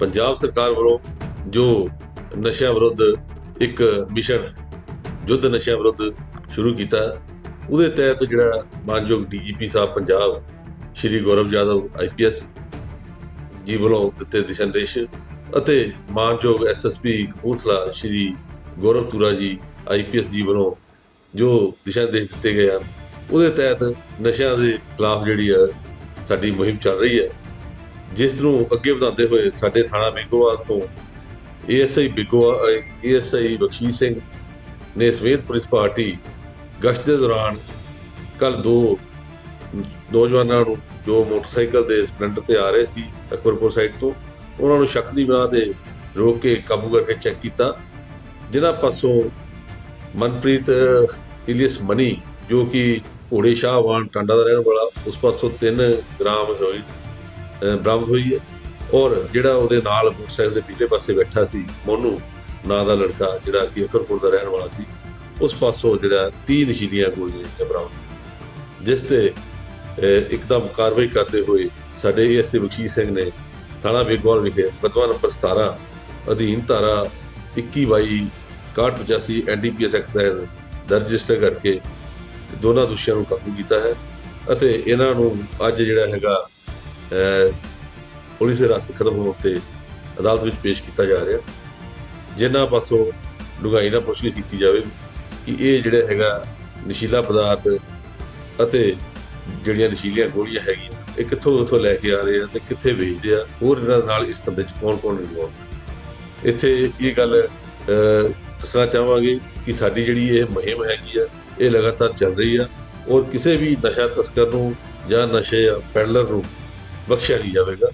ਪੰਜਾਬ ਸਰਕਾਰ ਵੱਲੋਂ ਜੋ ਨਸ਼ਿਆਂ ਵਿਰੁੱਧ ਇੱਕ ਮਿਸ਼ਨ, ਯੁੱਧ ਨਸ਼ਿਆਂ ਵਿਰੁੱਧ ਸ਼ੁਰੂ ਕੀਤਾ, ਉਹਦੇ ਤਹਿਤ ਜਿਹੜਾ ਮਾਨਯੋਗ ਡੀਜੀਪੀ ਸਾਹਿਬ ਪੰਜਾਬ, ਸ਼੍ਰੀ ਗੌਰਵ ਯਾਦਵ ਆਈਪੀਐਸ ਜੀ ਵੱਲੋਂ ਦਿੱਤੇ ਦਿਸ਼ਾ ਨਿਰਦੇਸ਼ ਅਤੇ ਮਾਨਯੋਗ ਐਸਐਸਪੀ ਕਪੂਰਥਲਾ ਸ਼੍ਰੀ ਗੌਰਵ ਤੁਰਾ ਜੀ ਆਈਪੀਐਸ ਜੀ ਵੱਲੋਂ ਜੋ ਦਿਸ਼ਾ ਨਿਰਦੇਸ਼ ਦਿੱਤੇ ਗਏ ਹਨ, ਉਹਦੇ ਤਹਿਤ ਨਸ਼ਿਆਂ ਦੇ ਖਿਲਾਫ ਜਿਹੜੀ ਹੈ ਸਾਡੀ ਮੁਹਿੰਮ ਚੱਲ ਰਹੀ ਹੈ ਜਿਸ ਨੂੰ ਅੱਗੇ ਵਧਾਉਂਦੇ ਹੋਏ ਸਾਡੇ ਥਾਣਾ ਬਿਗੋਵਾਲ ਤੋਂ ਏਐਸਆਈ ਬਿਗੋਆ ਏਐਸਆਈ ਬਖਸ਼ੀਸ਼ ਸਿੰਘ ਨੇ ਸਮੇਤ ਪੁਲਿਸ ਪਾਰਟੀ ਗਸ਼ਤ ਦੇ ਦੌਰਾਨ ਕੱਲ ਦੋ ਨੌਜਵਾਨਾਂ ਨੂੰ ਜੋ ਮੋਟਰਸਾਈਕਲ ਦੇ ਸਪਲੈਂਡਰ ਤੇ ਆ ਰਹੇ ਸੀ ਅਕਬਰਪੁਰ ਸਾਈਡ ਤੋਂ, ਉਹਨਾਂ ਨੂੰ ਸ਼ੱਕ ਦੀ ਬਿਨਾਂ ਤੇ ਰੋਕ ਕੇ ਕਾਬੂ ਕਰਕੇ ਚੈੱਕ ਕੀਤਾ, ਜਿਨ੍ਹਾਂ ਪਾਸੋਂ ਮਨਪ੍ਰੀਤ ਇਲੀਅਸ ਮਨੀ ਜੋ ਕਿ ਘੋੜੇ ਸ਼ਾਹਵਾਨ, ਟਾਂਡਾ ਦਾ ਰਹਿਣ ਵਾਲਾ, ਉਸ ਪਾਸੋਂ 3 ਗ੍ਰਾਮ ਹੋਈ ਬਰਾਮਦ ਹੋਈ ਹੈ। ਔਰ ਜਿਹੜਾ ਉਹਦੇ ਨਾਲ ਮੋਟਰਸਾਈਕਲ ਦੇ ਪਿਛਲੇ ਪਾਸੇ ਬੈਠਾ ਸੀ, ਮੋਨੂ ਨਾਂ ਦਾ ਲੜਕਾ ਜਿਹੜਾ ਕਿ ਅਕਰਪੁਰ ਦਾ ਰਹਿਣ ਵਾਲਾ ਸੀ, ਉਸ ਪਾਸੋਂ ਜਿਹੜਾ 30 ਨਸ਼ੀਲੀਆਂ ਗੋਲੀਆਂ ਬਰਾਮਦ ਜਿਸ ਤੇ ਇੱਕਦਮ ਕਾਰਵਾਈ ਕਰਦੇ ਹੋਏ ਸਾਡੇ ਏਐਸਏ ਬਖਸ਼ੀਸ਼ ਸਿੰਘ ਨੇ ਥਾਣਾ ਬੇਗਵਾਲ ਵਿਖੇ ਬਦਵਾ ਨੰਬਰ 17 ਅਧੀਨ ਧਾਰਾ 21 22 6185 ਐਨਡੀਪੀਐਸ ਐਕਟ ਦਾ ਦਰਜ ਰਜਿਸਟਰ ਕਰਕੇ ਦੋਨਾਂ ਦੋਸ਼ੀਆਂ ਨੂੰ ਕਾਬੂ ਕੀਤਾ ਹੈ ਅਤੇ ਇਹਨਾਂ ਨੂੰ ਅੱਜ ਜਿਹੜਾ ਹੈਗਾ ਪੁਲਿਸ ਦੇ ਰਸਤੇ ਖਤਮ ਹੋਣ ਤੇ ਅਦਾਲਤ ਵਿੱਚ ਪੇਸ਼ ਕੀਤਾ ਜਾ ਰਿਹਾ। ਜਿਨ੍ਹਾਂ ਪਾਸੋਂ ਡੂੰਘਾਈ ਨਾਲ ਪੁੱਛਗਿੱਛ ਕੀਤੀ ਜਾਵੇ ਕਿ ਇਹ ਜਿਹੜਾ ਹੈਗਾ ਨਸ਼ੀਲਾ ਪਦਾਰਥ ਅਤੇ ਜਿਹੜੀਆਂ ਨਸ਼ੀਲੀਆਂ ਗੋਲੀਆਂ ਹੈਗੀਆਂ, ਇਹ ਕਿੱਥੋਂ ਉੱਥੋਂ ਲੈ ਕੇ ਆ ਰਹੇ ਆ ਤੇ ਕਿੱਥੇ ਵੇਚਦੇ ਆ, ਹੋਰ ਇਹਨਾਂ ਨਾਲ ਇਸ ਧੰਦੇ 'ਚ ਕੌਣ ਕੌਣ ਇਨਵੋਲਵ ਇੱਥੇ ਇਹ ਗੱਲ ਦੱਸਣਾ ਚਾਹਾਂਗੇ ਕਿ ਸਾਡੀ ਜਿਹੜੀ ਇਹ ਮੁਹਿੰਮ ਹੈਗੀ ਆ, ਇਹ ਲਗਾਤਾਰ ਚੱਲ ਰਹੀ ਆ ਔਰ ਕਿਸੇ ਵੀ ਨਸ਼ਾ ਤਸਕਰ ਨੂੰ ਜਾਂ ਨਸ਼ੇ ਪੈਡਲਰ ਨੂੰ ਬਖਸ਼ਿਆ ਨਹੀਂ ਜਾਵੇਗਾ।